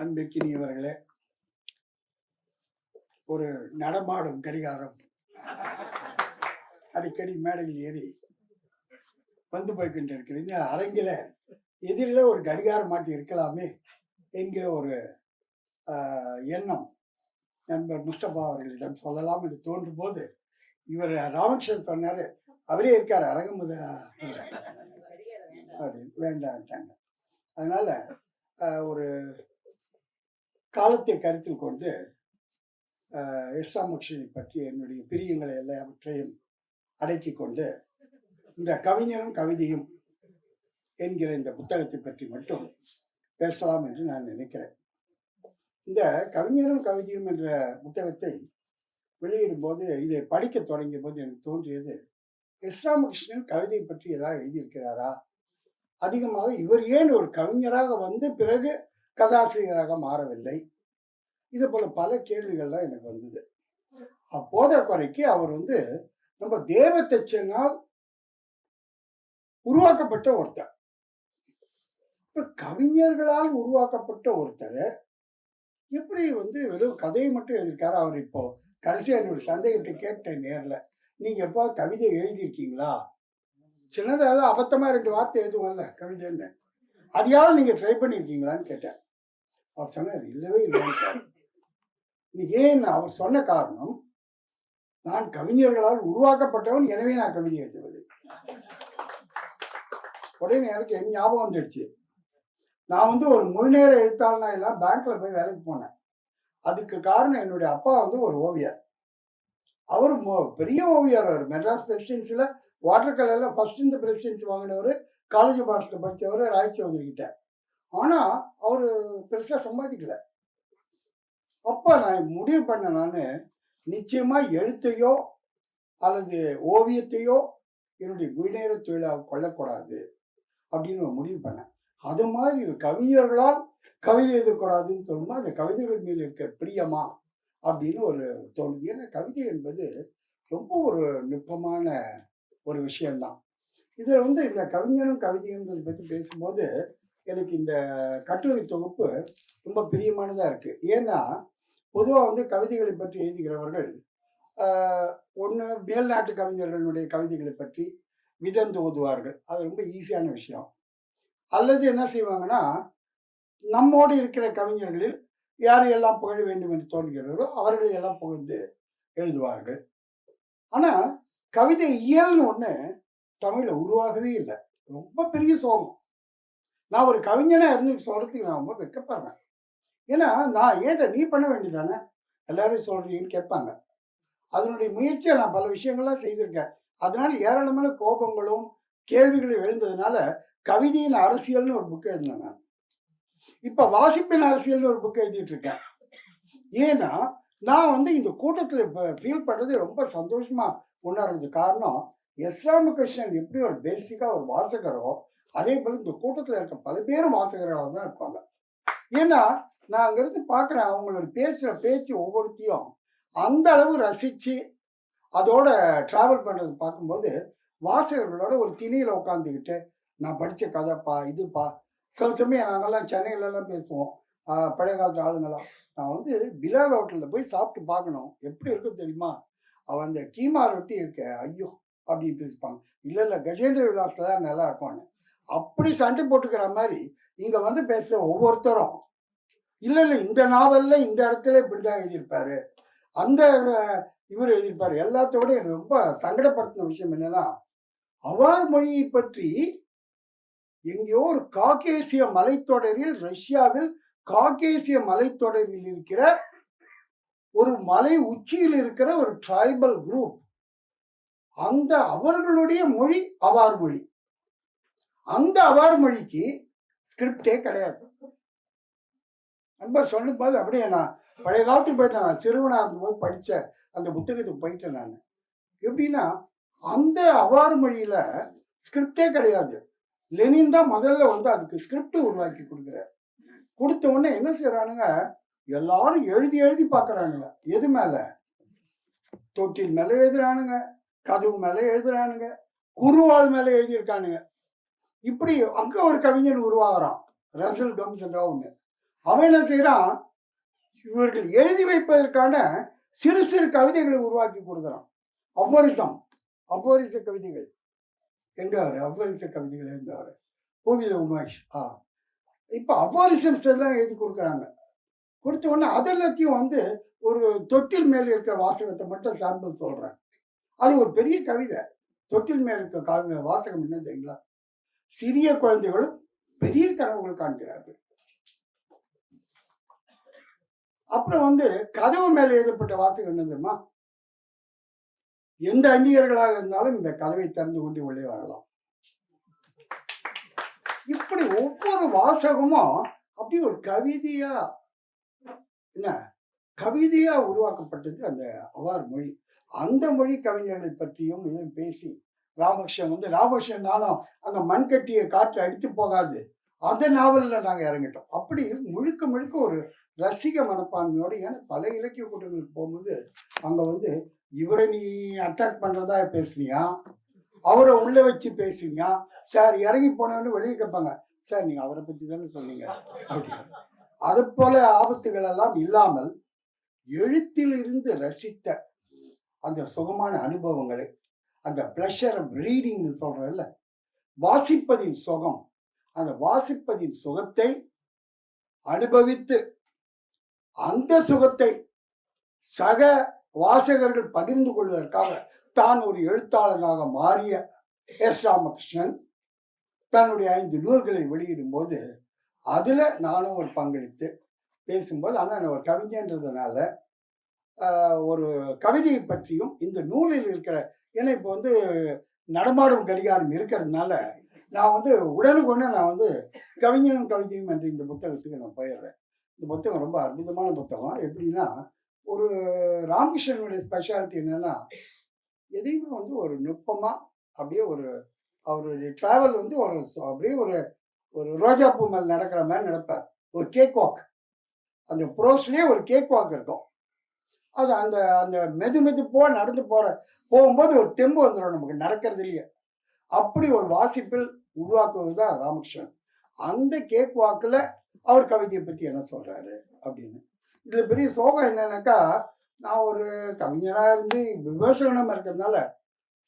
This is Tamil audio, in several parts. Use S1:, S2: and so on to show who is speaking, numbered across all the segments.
S1: அன்பிற்கினியவர்களே ஒரு நடமாடும் கடிகாரம். அடிக்கடி மேடையில் ஏறி வந்து போய்கிட்டு இருக்கிறது இந்த அரங்கில எதிரில ஒரு கடிகாரம் மாட்டி இருக்கலாமே என்கிற ஒரு எண்ணம் நண்பர் முஸ்தபா அவர்களிடம் சொல்லலாம் என்று தோன்றும் போது இவர் ராமகிருஷ்ணன் சொன்னாரு அவரே இருக்காரு அரங்கமுத வேண்டான்ட்டாங்க அதனால ஒரு காலத்தை கருத்தில் கொண்டு இஸ்லாமக்ஷனை பற்றி என்னுடைய பிரியங்களை எல்லாவற்றையும் அடக்கி கொண்டு இந்த கவிஞரும் கவிதையும் என்கிற இந்த புத்தகத்தை பற்றி மட்டும் பேசலாம் என்று நான் நினைக்கிறேன். இந்த கவிஞரும் கவிதையும் என்ற புத்தகத்தை வெளியிடும் போது இதை படிக்க தொடங்கிய போது எனக்கு தோன்றியது இஸ்லாமகிருஷ்ணன் கவிதை பற்றி ஏதாவது எழுதியிருக்கிறாரா? அதிகமாக இவர் ஏன் ஒரு கவிஞராக வந்து பிறகு கதாசிரியராக மாறவில்லை. இது போல பல கேள்விகள்லாம் எனக்கு வந்தது. அப்போத குறைக்கு அவர் வந்து நம்ம தேவத்தச்சனால் உருவாக்கப்பட்ட ஒருத்தர். இப்ப கவிஞர்களால் உருவாக்கப்பட்ட ஒருத்தர் எப்படி வந்து வெறும் கதையை மட்டும் எழுதியிருக்காரு? அவர் இப்போ கடைசியா என்னுடைய சந்தேகத்தை கேட்டேன் நேர்ல. நீங்க எப்போ கவிதை எழுதியிருக்கீங்களா? சின்னதாக அபத்தமா ரெண்டு வார்த்தை எழுதுவோம்ல கவிதைன்னு. அதையாவது நீங்க ட்ரை பண்ணியிருக்கீங்களான்னு கேட்டேன். அவர் சொன்னார் இல்லவே இல்லை இன்னைக்கு ஏன் அவர் சொன்ன காரணம் நான் கவிஞர்களால் உருவாக்கப்பட்டவன் எனவே நான் கவிதை எழுதுவது உடனே எனக்கு என் ஞாபகம் வந்துடுச்சு. நான் வந்து ஒரு முழு நேர எழுத்தாளனா எல்லாம் பேங்க்ல போய் வேலைக்கு போனேன். அதுக்கு காரணம் என்னுடைய அப்பா வந்து ஒரு ஓவியர். அவர் பெரிய ஓவியர் அவர். மெட்ராஸ் பிரசிடென்சில வாட்டர் கலர்ல ஃபர்ஸ்ட் இந்த பிரசிடென்சி வாங்கினவர் காலேஜ் பாடத்தில் படித்தவர் ராய் சௌதரி கிட்ட. ஆனா அவர் பெருசா சம்பாதிக்கல. அப்ப நான் முடிவு பண்ண நான் நிச்சயமா எழுத்தையோ அல்லது ஓவியத்தையோ என்னுடைய முழுநேர தொழிலாக கொள்ளக்கூடாது அப்படின்னு முடிவு பண்ணேன். அது மாதிரி கவிஞர்களால் கவிதை எழுதக்கூடாதுன்னு சொல்லும்போது அந்த கவிதைகள் மேல் இருக்க பிரியமா அப்படின்னு ஒரு தோணுது. ஏன்னா கவிதை என்பது ரொம்ப ஒரு நுட்பமான ஒரு விஷயம்தான். இதில் வந்து இந்த கவிஞரும் கவிதைன்றது பற்றி பேசும்போது எனக்கு இந்த கட்டுரை தொகுப்பு ரொம்ப பிரியமானதாக இருக்குது ஏன்னா பொதுவாக வந்து கவிதைகளை பற்றி எழுதுகிறவர்கள் ஒன்று மேல்நாட்டு கவிஞர்களுடைய கவிதைகளை பற்றி விதந்து ஓதுவார்கள். அது ரொம்ப ஈஸியான விஷயம். அல்லது என்ன செய்வாங்கன்னா நம்மோடு இருக்கிற கவிஞர்களில் யார் எல்லாம் புகழ வேண்டும் என்று தோன்றுகிறதோ அவர்களை எல்லாம் புகழ்ந்து எழுதுவார்கள். ஆனால் கவிதை இயல்னு ஒன்று தமிழில் உருவாகவே இல்லை. ரொம்ப பெரிய சோகம். நான் ஒரு கவிஞனாக இருந்து சொல்கிறதுக்கு நான் ரொம்ப வெக்கப்படுறேன் ஏன்னா நான் ஏன்டா நீ பண்ண வேண்டியதானே எல்லாரும் சொல்கிறீங்கன்னு கேட்பாங்க. அதனுடைய முயற்சியை நான் பல விஷயங்கள்லாம் செய்திருக்கேன். அதனால் ஏராளமான கோபங்களும் கேள்விகளும் எழுந்ததுனால கவிதையின் அரசியல்னு ஒரு புக் எழுதினேன் நான். இப்போ வாசிப்பின் அரசியல்னு ஒரு புக் எழுதிட்டு இருக்கேன் ஏன்னா நான் வந்து இந்த கூட்டத்தில் இப்போ ஃபீல் பண்ணுறது ரொம்ப சந்தோஷமாக உணர்றது காரணம் எஸ். ராமகிருஷ்ணன் எப்படி ஒரு பேசிக்காக ஒரு வாசகரோ அதே போல இந்த கூட்டத்தில் இருக்க பல பேரும் வாசகர்களாக தான் இருப்பாங்க. ஏன்னா நான் அங்கிருந்து பார்க்குறேன் அவங்களோட பேசுகிற பேச்சு ஒவ்வொருத்தையும் அந்த அளவு ரசித்து அதோட ட்ராவல் பண்ணுறது பார்க்கும்போது வாசகர்களோட ஒரு திணியில் உட்காந்துக்கிட்டு நான் படித்த கதைப்பா இதுப்பா. சில சமயம் நாங்கெல்லாம் சென்னையிலலாம் பேசுவோம். பழைய காலத்து ஆளுங்களாம் நான் வந்து பிலால் ஹோட்டலில் போய் சாப்பிட்டு பார்க்கணும். எப்படி இருக்கும் தெரியுமா? அவன் அந்த கீமா ரொட்டி இருக்க ஐயோ அப்படின்னு பேசிப்பாங்க. இல்லை இல்லை கஜேந்திர விலாஸில் தான் நல்லா இருப்பான்னு அப்படி சண்டை போட்டுக்கிற மாதிரி இங்க வந்து பேசுற ஒவ்வொருத்தரும் இல்லை இல்லை இந்த நாவல்ல இந்த இடத்துல இப்படிதான் எழுதியிருப்பாரு. அந்த இவர் எழுதியிருப்பாரு. எல்லாத்தோட ரொம்ப சங்கடப்படுத்தின விஷயம் என்னன்னா அவார் மொழியை பற்றி எங்கேயோ ஒரு காக்கேசிய மலைத்தொடரில் ரஷ்யாவில் காக்கேசிய மலைத்தொடரில் இருக்கிற ஒரு மலை உச்சியில் இருக்கிற ஒரு ட்ரைபல் குரூப் அந்த அவர்களுடைய மொழி அவார் மொழி. அந்த அவார் மொழிக்கு ஸ்கிரிப்டே கிடையாது. நண்பர் சொல்லும் போது அப்படியே நான் பழைய காலத்துக்கு போயிட்டேன். நான் சிறுவனா இருக்கும்போது படித்த அந்த புத்தகத்துக்கு போயிட்டேன் நான். எப்படின்னா அந்த அவார் மொழியில ஸ்கிரிப்டே கிடையாது. லெனின் தான் முதல்ல வந்து அதுக்கு ஸ்கிரிப்ட் உருவாக்கி கொடுக்குறாரு. கொடுத்த உடனே என்ன செய்யறானுங்க எல்லாரும் எழுதி எழுதி பார்க்குறானுங்க. எது மேல? தொட்டில் மேலே எழுதுறானுங்க. கதவு மேலே எழுதுறானுங்க. குருவால் மேலே எழுதியிருக்கானுங்க. இப்படி அங்க ஒரு கவிஞன் உருவாகிறான். ரசல் கம்ஸ் ஒண்ணு. அவன் என்ன செய்யறான் இவர்கள் எழுதி வைப்பதற்கான சிறு சிறு கவிதைகளை உருவாக்கி கொடுக்குறான். அவ்வரிசம் அவ்வரிச கவிதைகள். எங்க அவர்? அவ்வரிச கவிதைகள் எங்க அவர்? பூவித உமேஷ் ஆ. இப்போ அவ்வரிசம் எல்லாம் எழுதி கொடுக்குறாங்க. கொடுத்த உடனே அதெல்லாத்தையும் வந்து ஒரு தொட்டில் மேல் இருக்கிற வாசகத்தை மட்டும் சாம்பிள் சொல்றேன். அது ஒரு பெரிய கவிதை. தொட்டில் மேல் இருக்க காவிய வாசகம் என்ன தெரியுங்களா? சிறிய குழந்தைகளும் பெரிய கனவுகள் காண்கிறார்கள். அப்புறம் வந்து கதவு மேல எழுதப்பட்ட வாசகம் என்ன தெரியுமா? எந்த அந்நியர்களாக இருந்தாலும் இந்த கதவை திறந்து கொண்டு உள்ளே வரலாம். இப்படி ஒவ்வொரு வாசகமும் அப்படியே ஒரு கவிதையா என்ன? கவிதையா உருவாக்கப்பட்டது அந்த அவார் மொழி. அந்த மொழி கவிஞர்களை பற்றியும் பேசி ராமகிருஷ்ணன் வந்து ராமகிருஷ்ணன் நானும் அந்த மண்கட்டியை காற்று அடித்து போகாது. அந்த நாவலில் நாங்கள் இறங்கிட்டோம். அப்படி முழுக்க முழுக்க ஒரு ரசிக மனப்பான்மையோடு ஏன்னா பல இலக்கிய கூட்டங்களுக்கு போகும்போது அங்கே வந்து இவரை நீ அட்டாக் பண்ணுறதா பேசுனியா? அவரை உள்ளே வச்சு பேசுனியா? சார் இறங்கி போனவன்னு வெளியே கேட்பாங்க சார் நீங்கள் அவரை பற்றி தானே சொன்னீங்க? அது போல ஆபத்துகள் எல்லாம் இல்லாமல் எழுத்தில் இருந்து ரசித்த அந்த சுகமான அனுபவங்களை அந்த பிளஷர் ஆஃப் ரீடிங்னு சொல்றோம்ல வாசிப்பதின் சுகம். அந்த வாசிப்பதின் சுகத்தை அனுபவித்து அந்த சுகத்தை சக வாசகர்கள் பகிர்ந்து கொள்வதற்காக தான் ஒரு எழுத்தாளனாக மாறிய எஸ் ராமகிருஷ்ணன் தன்னுடைய ஐந்து நூல்களை வெளியிடும் போது அதுல நானும் ஒரு பங்களித்து பேசும்போது ஆனால் நான் ஒரு கவிஞன்றதுனால ஒரு கவிதையை பற்றியும் இந்த நூலில் இருக்கிற ஏன்னா இப்போ வந்து நடமாடும் கடிகாரம் இருக்கிறதுனால நான் வந்து உடனுக்குடனே நான் வந்து கவிஞனும் கவிஞனும் என்ற இந்த புத்தகத்துக்கு நான் போயிடுறேன். இந்த புத்தகம் ரொம்ப அற்புதமான புத்தகம். எப்படின்னா ஒரு ராமகிருஷ்ணனுடைய ஸ்பெஷாலிட்டி என்னன்னா எதையுமே வந்து ஒரு நுட்பமாக அப்படியே ஒரு அவருடைய ட்ராவல் வந்து ஒரு அப்படியே ஒரு ஒரு ரோஜா பூ மேல் நடக்கிற மாதிரி நடப்பார். ஒரு கேக் வாக் அந்த ப்ரோஸ்லேயே ஒரு கேக் வாக் இருக்கும். அது அந்த அந்த மெது மெதுப்போ நடந்து போற போகும்போது ஒரு தெம்பு வந்துடும் நமக்கு. நடக்கிறது இல்லையே. அப்படி ஒரு வாசிப்பில் உருவாக்குவது தான் ராமகிருஷ்ணன். அந்த கேக் வாக்கில் அவர் கவிதையை பற்றி என்ன சொல்கிறாரு அப்படின்னு. இதில் பெரிய சோகம் என்னன்னாக்கா நான் ஒரு கவிஞராக இருந்து விமர்சனம் இருக்கிறதுனால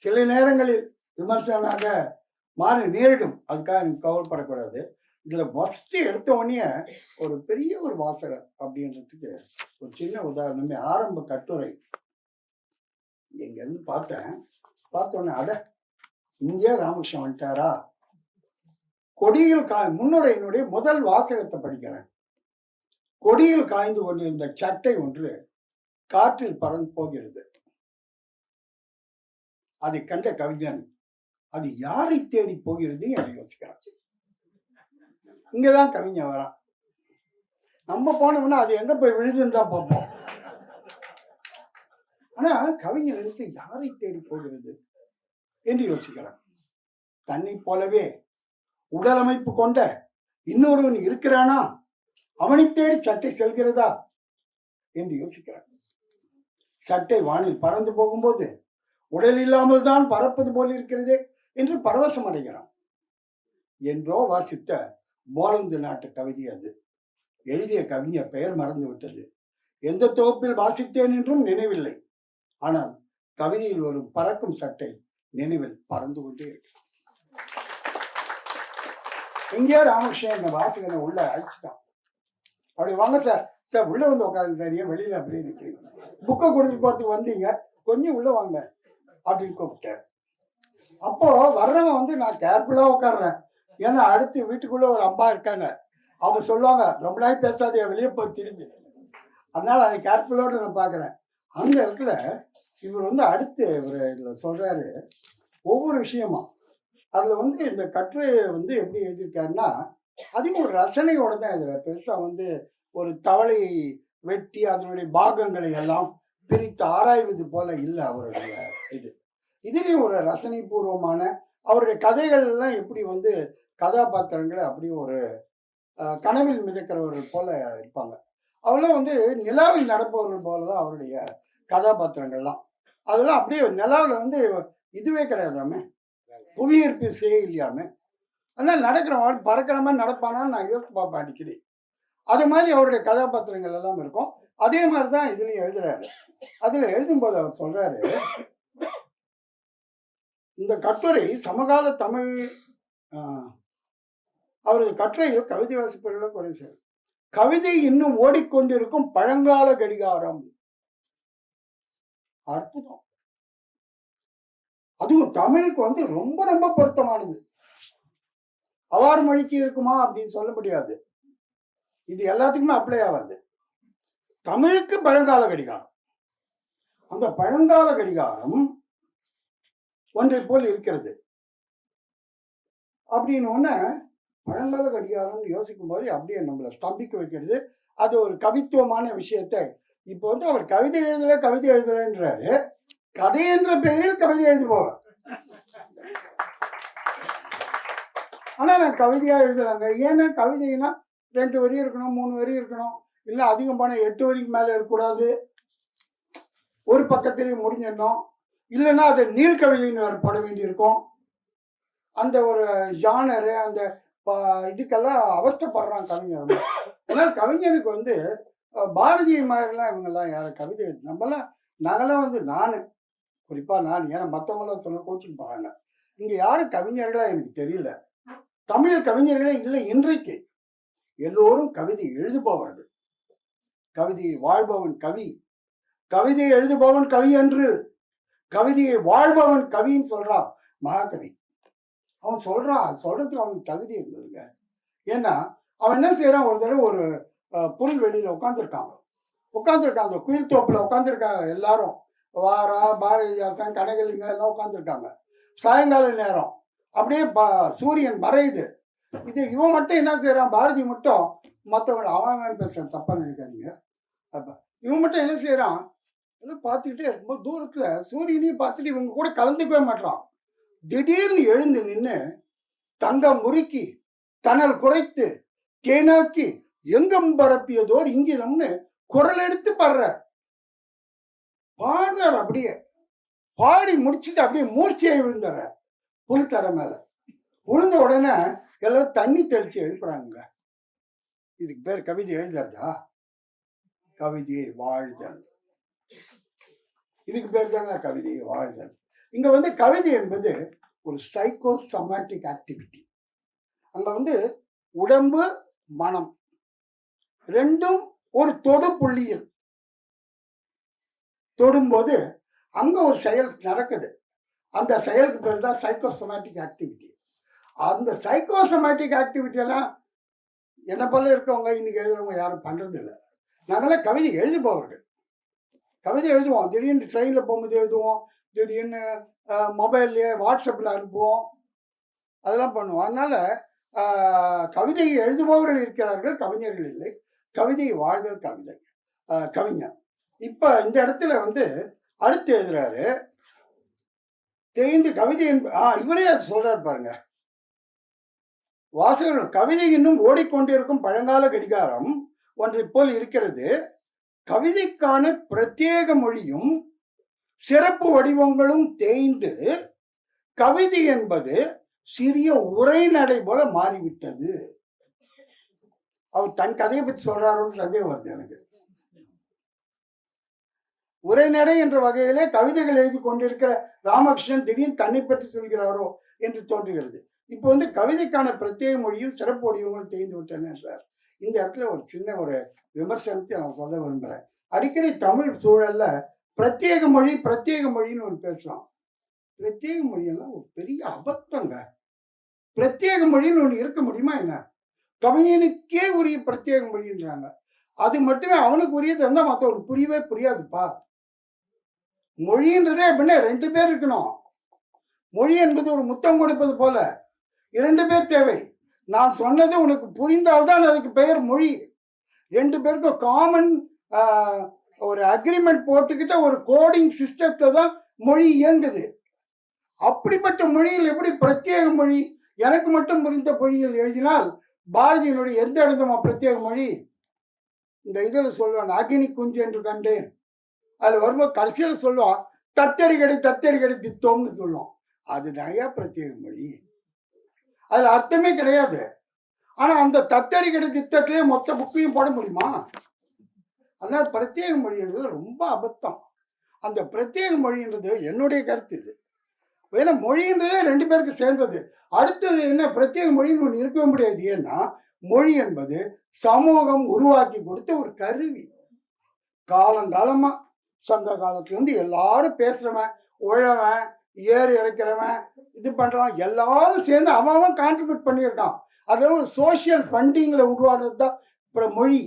S1: சில நேரங்களில் விமர்சனாக மாறி நேரிடும். அதுக்காக எனக்கு கவலைப்படக்கூடாது. இதுல ஃபர்ஸ்ட் எடுத்த உடனே ஒரு பெரிய ஒரு வாசகர் அப்படின்றதுக்கு ஒரு சின்ன உதாரணமே ஆரம்ப கட்டுரை. இங்க இருந்து பார்த்தேன். பார்த்த உடனே அட இங்கே ராமகிருஷ்ணன் வந்துட்டாரா? கொடியில் காய் முன்னுரையினுடைய முதல் வாசகத்தை படிக்கிறேன். கொடியில் காய்ந்து கொண்டிருந்த சட்டை ஒன்று காற்றில் பறந்து போகிறது. அதை கண்ட கவிஞன் அது யாரை தேடி போகிறது என யோசிக்கிறான். இங்கதான் கவிஞன் வரான் நம்ம போனோம்னா அது எங்கே போய் விழுதுன்னு தான் பார்ப்போம். ஆனால் கவிஞர் நினைச்சு யாரை தேடி போகிறது என்று யோசிக்கிறான். தன்னை போலவே உடல் அமைப்பு கொண்ட இன்னொருவன் இருக்கிறானா? அவனை தேடி சட்டை செல்கிறதா? என்று யோசிக்கிறான். சட்டை வானில் பறந்து போகும்போது உடல் இல்லாமல் தான் பறப்பது போல் இருக்கிறதே என்று பரவசம் அடைகிறான். என்றோ வாசித்த போலந்து நாட்டு கவிதை அது. எழுதிய கவிஞர் பெயர் மறந்து விட்டது. எந்த தொகுப்பில் வாசித்தேன் என்றும் நினைவில்லை. ஆனால் கவிதையில் வரும் பறக்கும் சட்டை நினைவில் பறந்து கொண்டே இருக்கு. இங்கே ராமகிருஷ்ணன் இந்த வாசகனை உள்ள அழைச்சிட்டான். அப்படி வாங்க சார் சார் உள்ள வந்து உட்காருங்க சார் ஏன் வெளியில அப்படியே நிற்கிறீங்க புக்கை கொடுத்துட்டு போறதுக்கு வந்தீங்க. கொஞ்சம் உள்ள வாங்க. அப்படின்னு கூப்பிட்டேன். அப்போ வர்றவன் வந்து நான் கேர்ஃபுல்லா உட்காடுறேன் ஏன்னா அடுத்து வீட்டுக்குள்ள ஒரு அம்மா இருக்காங்க. அவங்க சொல்லுவாங்க ரொம்ப நாள் பேசாதே வெளியே போய் திரும்பி. அதனால அதை கேர்ஃபுல்லோட நான் பார்க்குறேன். அந்த இடத்துல இவர் வந்து அடுத்து இவர் இதில் சொல்கிறாரு ஒவ்வொரு விஷயமா. அதில் வந்து இந்த கட்டுரையை வந்து எப்படி எழுதியிருக்காருன்னா அதிகம் ஒரு ரசனையோட தான் எழுதுறாரு பெருசாக வந்து ஒரு தவளை வெட்டி அதனுடைய பாகங்களை எல்லாம் பிரித்து ஆராய்வது போல இல்லை அவருடைய இது. இதுலேயும் ஒரு ரசனை பூர்வமான அவருடைய கதைகள் எல்லாம் எப்படி வந்து கதாபாத்திரங்களை அப்படியே ஒரு கனவில் மிதக்கிறவர்கள் போல இருப்பாங்க. அவெல்லாம் வந்து நிலாவில் நடப்பவர்கள் போல தான் அவருடைய கதாபாத்திரங்கள்லாம். அதெல்லாம் அப்படியே நிலாவில் வந்து இதுவே கிடையாதாமே? புவியீர்ப்பு செய்ய இல்லையாமே? அதனால நடக்கிறவன் பறக்கிற மாதிரி நடப்பானான்னு நான் யோசித்து பார்ப்பேன் அடிக்கடி. அது மாதிரி அவருடைய கதாபாத்திரங்கள் எல்லாம் இருக்கும். அதே மாதிரி தான் இதுலையும் எழுதுறாரு. அதில் எழுதும்போது அவர் சொல்றாரு இந்த கட்டுரை சமகால தமிழ் அவரது கட்டுரையில் கவிதை வாசிப்பவர்களும் குறை செய்யும் கவிதை இன்னும் ஓடிக்கொண்டிருக்கும் பழங்கால கடிகாரம். அற்புதம். அதுவும் தமிழுக்கு வந்து ரொம்ப ரொம்ப பொருத்தமானது. அவார் மொழிக்கு இருக்குமா அப்படின்னு சொல்ல முடியாது. இது எல்லாத்துக்குமே அப்ளை ஆகாது. தமிழுக்கு பழங்கால கடிகாரம். அந்த பழங்கால கடிகாரம் ஒன்றை போல் இருக்கிறது. அப்படின்னு ஒண்ணு பழங்கால கடிகாரம்னு யோசிக்கும் போது அப்படியே நம்மளை ஸ்தம்பிக்க வைக்கிறது. அது ஒரு கவித்துவமான விஷயத்தை. இப்போ வந்து அவர் கவிதை எழுதல கவிதை எழுதலன்றாரு. கதை என்ற பெயரில் கவிதை எழுதுபவர் ஆனா நான் கவிதையா எழுதலாங்க. ஏன்னா கவிதைனா ரெண்டு வரி இருக்கணும் மூணு வரி இருக்கணும். இல்ல அதிகம் போனால் எட்டு வரிக்கு மேல இருக்கக்கூடாது. ஒரு பக்கத்திலேயே முடிஞ்சிடணும். இல்லைன்னா அது நீள் கவிதைன்னு வேற பட வேண்டியிருக்கும். அந்த ஒரு ஜானரு அந்த இதுக்கெல்லாம் அவஸ்தைப்படுறான் கவிஞர் ஆனால் கவிஞனுக்கு வந்து பாரதிய மாதிரிலாம் இவங்கெல்லாம் யாரும் கவிதை நம்மலாம் நாங்களாம் வந்து நான். குறிப்பா நான். ஏன்னா மற்றவங்களாம் சொன்ன கோச்சிங் போறாங்க. இங்க யாரும் கவிஞர்களா எனக்கு தெரியல. தமிழ் கவிஞர்களே இல்லை இன்றைக்கு. எல்லோரும் கவிதை எழுதுபவர்கள். கவிதையை வாழ்பவன் கவி. கவிதை எழுதுபவன் கவி என்று. கவிதையை வாழ்பவன் கவின்னு சொல்றான் மகாகவி. அவன் சொல்றான் சொல்றதுக்கு அவனுக்கு தகுதி இருந்ததுங்க. ஏன்னா அவன் என்ன செய்யறான் ஒரு தடவை ஒரு பொருள் வெளியில உட்காந்துருக்காங்க உட்காந்துருக்காங்க அந்த குயில் தோப்புல உட்காந்துருக்காங்க எல்லாரும். வாரா பாரதிதாசன் கடைகளிங்க எல்லாம் உட்காந்துருக்காங்க சாயங்கால நேரம். அப்படியே ப- சூரியன் மறையுது. இது இவன் மட்டும் என்ன செய்யறான் பாரதி மட்டும் மற்றவங்க அவன் அவன் பேசுறான். தப்பா நினைக்காதீங்க. அப்ப இவன் மட்டும் என்ன செய்யறான் பார்த்துக்கிட்டே ரொம்ப தூரத்துல சூரியனையும் பார்த்துட்டு இவங்க கூட கலந்துக்கவே மாட்டான் திடீர்னு எழுந்து நின்று தங்கம் முறுக்கி தணல் குறைத்து தேனாக்கி எங்கும் பரப்பியதோர் இங்கிதம்னு குரல் எடுத்து பாடுறார். பாடுறார் அப்படியே. பாடி முடிச்சுட்டு அப்படியே மூர்ச்சியை விழுந்துறார். புல் தர மேல. விழுந்த உடனே எல்லாரும் தண்ணி தெளிச்சு எழுப்புறாங்க. இதுக்கு பேர் கவிதை எழுதுறதா? கவிதையை வாழ்தல். இதுக்கு பேர் தாங்க கவிதையை வாழ்தல். இங்க வந்து கவிதை என்பது ஒரு சைக்கோ சமாட்டிக் ஆக்டிவிட்டி அங்க வந்து உடம்பு மனம் ரெண்டும் ஒரு தொடு புள்ளியில். தொடும்போது அங்க ஒரு செயல் நடக்குது. அந்த செயலுக்கு பேர் தான் சைக்கோசமேட்டிக் ஆக்டிவிட்டி அந்த சைக்கோசமேட்டிக் ஆக்டிவிட்டி எல்லாம் என்ன போல இருக்கவங்க இன்னைக்கு எழுதுறவங்க யாரும் பண்றது இல்லை நாங்களாம் கவிதை எழுதி போவார்கள் கவிதை எழுதுவோம். திடீர்னு ட்ரெயினில் போகும்போது எழுதுவோம். திடீர்னு மொபைல்லையே வாட்ஸ்அப்பில் அனுப்புவோம். அதெல்லாம் பண்ணுவோம். அதனால் கவிதையை எழுதுபவர்கள் இருக்கிறார்கள் கவிஞர்கள் இல்லை. கவிதை வாழ்தல் கவிதை கவிஞர். இப்போ இந்த இடத்துல வந்து அடுத்து எழுதுறாரு தேய்ந்து கவிதை ஆ இவரே அது சொல்றாரு பாருங்க. வாசகர்கள் கவிதை இன்னும் ஓடிக்கொண்டிருக்கும் பழங்கால கடிகாரம் ஒன்று போல் இருக்கிறது. கவிதைக்கான பிரத்யேக மொழியும் சிறப்பு வடிவங்களும் தேய்ந்து கவிதை என்பது சிறிய உரைநடை போல மாறிவிட்டது. அவர் தன் கதையை பற்றி சொல்றாருன்னு சந்தேகம் வருது எனக்கு. உரைநடை என்ற வகையிலே கவிதைகள் எழுதி கொண்டிருக்கிற ராமகிருஷ்ணன் திடீர்னு தன்னை பற்றி சொல்கிறாரோ என்று தோன்றுகிறது. இப்போ வந்து கவிதைக்கான பிரத்யேக மொழியும் சிறப்பு வடிவங்களும் தேய்ந்து விட்டன என்றார். இந்த இடத்துல ஒரு சின்ன ஒரு விமர்சனத்தை நான் சொல்ல விரும்புறேன். அடிக்கடி தமிழ் சூழல்ல பிரத்யேக மொழி பிரத்யேக மொழின்னு ஒன்று பேசலாம் பிரத்யேக மொழியெல்லாம் ஒரு பெரிய அபத்தங்க. பிரத்யேக மொழின்னு ஒன்று இருக்க முடியுமா என்ன? கவிஞனுக்கே உரிய பிரத்யேக மொழின்றாங்க. அது மட்டுமே அவனுக்கு உரியது இருந்தால் மற்றவனுக்கு புரியவே புரியாதுப்பா. மொழின்றதே அப்படின்னா ரெண்டு பேர் இருக்கணும். மொழி என்பது ஒரு முத்தம் கொடுப்பது போல. இரண்டு பேர் தேவை. நான் சொன்னது உனக்கு புரிந்தால்தான் அதுக்கு பெயர் மொழி. ரெண்டு பேருக்கும் காமன் ஒரு அக்ரிமெண்ட் போட்டுக்கிட்ட ஒரு கோடிங் சிஸ்டத்துல தான் மொழி இயங்குது. அப்படிப்பட்ட மொழியில் எப்படி பிரத்யேக மொழி எனக்கு மட்டும் புரிந்த மொழியில் எழுதினால் பாரதியினுடைய எந்த இடத்துமா பிரத்யேக மொழி? இந்த இதில் சொல்லுவான் அக்னி குஞ்சு என்று கண்டேன். அதில் வரும்போது கடைசியில் சொல்லுவான் தத்தரிகடி தத்தரிகடி தித்தோம்னு சொல்லுவான். நிறையா பிரத்யேக மொழி. அதில் அர்த்தமே கிடையாது. ஆனால் அந்த தத்தரிக்கிற தித்தத்திலே மொத்த புக்கையும் போட முடியுமா? அதனால் பிரத்யேக மொழின்றது ரொம்ப அபத்தம். அந்த பிரத்யேக மொழின்றது என்னுடைய கருத்து இது. ஏன்னா மொழின்றதே ரெண்டு பேருக்கு சேர்ந்தது. அடுத்தது என்ன பிரத்யேக மொழின்னு ஒன்று இருக்கவே முடியாது. ஏன்னா மொழி என்பது சமூகம் உருவாக்கி கொடுத்த ஒரு கருவி. காலங்காலமாக சங்க காலத்துலேருந்து எல்லாரும் பேசுகிறவன் உழவன் ஏறு இறக்கிறவன் இது பண்ணுறான் எல்லாரும் சேர்ந்து அவன் அவன் கான்ட்ரிபியூட் பண்ணியிருக்கான். அதாவது ஒரு சோஷியல் ஃபண்டிங்கில் உருவானது தான் அப்புறம் மொழி.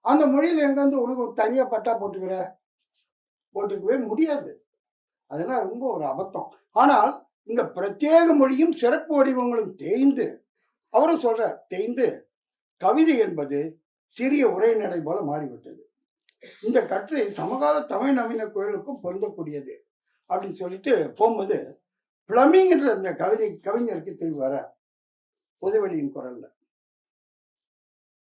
S1: அந்த மொழியில எங்கேருந்து உனக்கு தனியா பட்டா போட்டுக்கிற? போட்டுக்கவே முடியாது. அதெல்லாம் ரொம்ப ஒரு அபத்தம். ஆனால் இந்த பிரத்யேக மொழியும் சிறப்பு வடிவங்களும் தேய்ந்து அவரும் சொல்றார் தேய்ந்து கவிதை என்பது சிறிய உரைநடை போல மாறிவிட்டது. இந்த கட்டுரை சமகால தமிழ் நவீன கோயிலுக்கும் பொருந்தக்கூடியது. அப்படின்னு சொல்லிட்டு போகும்போது பிளமிங்ன்ற அந்த கவிதை கவிஞருக்கு திரும்பி வர பொதுவெளியின் குரல்ல.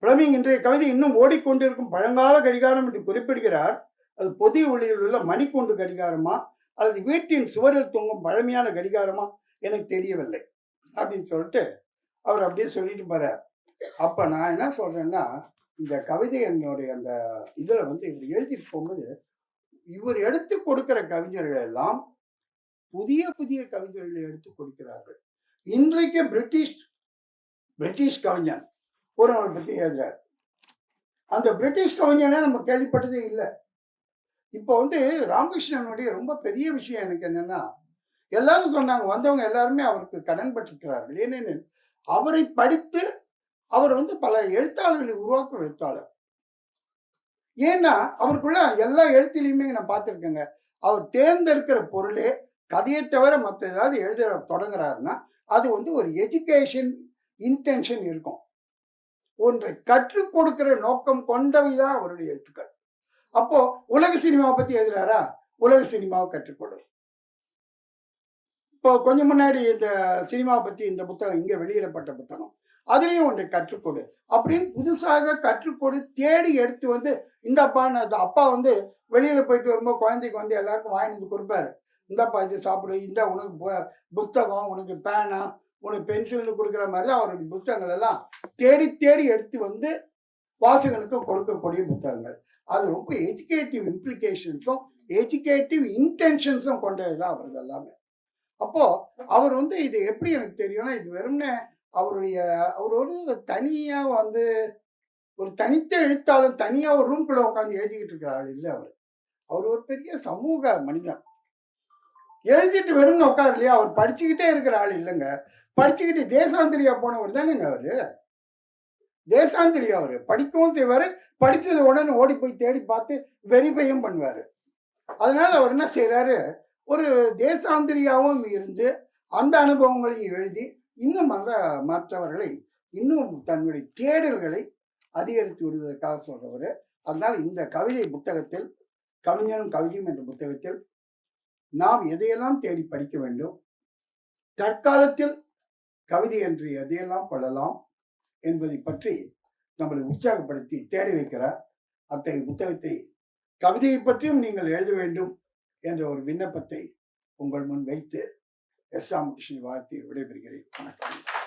S1: பிளமிங் இன்றைய கவிதை இன்னும் ஓடிக்கொண்டிருக்கும் பழங்கால கடிகாரம் என்று குறிப்பிடுகிறார். அது பொதி ஒளியில் உள்ள மணிக்கூண்டு கடிகாரமா? அல்லது வீட்டின் சுவரில் தொங்கும் பழமையான கடிகாரமா? எனக்கு தெரியவில்லை. அப்படின்னு சொல்லிட்டு அவர் அப்படியே சொல்லிட்டு போறார். அப்ப நான் என்ன சொல்றேன்னா இந்த கவிதை என்னுடைய அந்த இதுல வந்து இவர் எழுதிட்டு போகும்போது இவர் எடுத்து கொடுக்கிற கவிஞர்கள் எல்லாம் புதிய புதிய கவிஞர்களை எடுத்து கொடுக்கிறார்கள். இன்றைக்கு பிரிட்டிஷ் பிரிட்டிஷ் கவிஞன் ஒருவனை பற்றி எழுதுறாரு அந்த பிரிட்டிஷ் கவிஞனே நம்ம கேள்விப்பட்டதே இல்லை. இப்போ வந்து ராமகிருஷ்ணனுடைய ரொம்ப பெரிய விஷயம் எனக்கு என்னன்னா எல்லாரும் சொன்னாங்க வந்தவங்க எல்லாருமே அவருக்கு கடன் பட்டிருக்கிறார்கள். ஏனெனில் அவரை படித்து அவர் வந்து பல எழுத்தாளர்களை உருவாக்கும் எழுத்தாளர். ஏன்னா அவருக்குள்ள எல்லா எழுத்திலையுமே நான் பார்த்துருக்கேங்க. அவர் தேர்ந்தெடுக்கிற பொருளே கதையை தவிர மற்ற ஏதாவது எழுத தொடங்குறாருன்னா அது வந்து ஒரு எஜுகேஷன் இன்டென்ஷன் இருக்கும். ஒன்றை கற்றுக் கொடுக்கிற நோக்கம் கொண்டவை தான் அவருடைய எழுத்துக்கள். அப்போ உலக சினிமாவை பத்தி எழுதுறாரா? உலக சினிமாவை கற்றுக்கொடு இப்போ கொஞ்சம் முன்னாடி இந்த சினிமாவை பத்தி இந்த புத்தகம் இங்க வெளியிடப்பட்ட புத்தகம். அதுலேயும் ஒன்றை கற்றுக்கொடு அப்படின்னு புதுசாக கற்றுக்கொடு தேடி எடுத்து வந்து இந்த நான் அப்பா வந்து வெளியில போயிட்டு வரும்போது குழந்தைக்கு வந்து எல்லாருக்கும் வாங்கி வந்து கொடுப்பாரு. இந்தப்பா இது சாப்பிடு இந்த உனக்கு புஸ்தகம் உனக்கு பேனா உனக்கு பென்சில்னு கொடுக்குற மாதிரி அவருடைய புத்தகங்கள் எல்லாம் தேடி தேடி எடுத்து வந்து வாசகனுக்கு கொடுக்கக்கூடிய புத்தகங்கள். அது ரொம்ப எஜுகேட்டிவ் இம்ப்ளிகேஷன்ஸும் எஜுகேட்டிவ் இன்டென்ஷன்ஸும் கொண்டது தான் அவரது எல்லாமே. அப்போ அவர் வந்து இது எப்படி எனக்கு தெரியும்னா இது வெறும்னே அவருடைய அவர் ஒரு தனியா வந்து ஒரு தனித்த எழுத்தாளர் தனியா ஒரு ரூம்குள்ள உட்காந்து எழுதிக்கிட்டு இருக்கிற ஆள் இல்லை அவர். அவர் ஒரு பெரிய சமூக மனிதன் எழுதிட்டு வெறும்னு உட்காரு இல்லையா அவர் படிச்சுக்கிட்டே இருக்கிற ஆள் இல்லைங்க. படிச்சுக்கிட்டு தேசாந்திரியா போனவர் தானேங்க அவரு? தேசாந்திரியா அவரு. படிக்கவும் செய்வாரு. படிச்சது உடனே ஓடி போய் தேடி பார்த்து வெரிஃபையும் பண்ணுவாரு. அதனால அவர் என்ன செய்யறாரு ஒரு தேசாந்திரியாவும் இருந்து அந்த அனுபவங்களையும் எழுதி இன்னும் அந்த மற்றவர்களை இன்னும் தன்னுடைய தேடல்களை அதிகரித்து விடுவதற்காக சொல்றவர். அதனால் இந்த கவிதை புத்தகத்தில் கவிஞனும் கவிதையும் என்ற புத்தகத்தில் நாம் எதையெல்லாம் தேடி படிக்க வேண்டும்? தற்காலத்தில் கவிதை என்று எதையெல்லாம் கொள்ளலாம் என்பதை பற்றி நம்மளை உற்சாகப்படுத்தி தேடி வைக்கிறார் அத்தகைய புத்தகத்தை கவிதையை பற்றியும் நீங்கள் எழுத வேண்டும் என்ற ஒரு விண்ணப்பத்தை உங்கள் முன் வைத்து எஸ். ராமகிருஷ்ணன் வாழ்த்தி விடைபெறுகிறேன். வணக்கம்.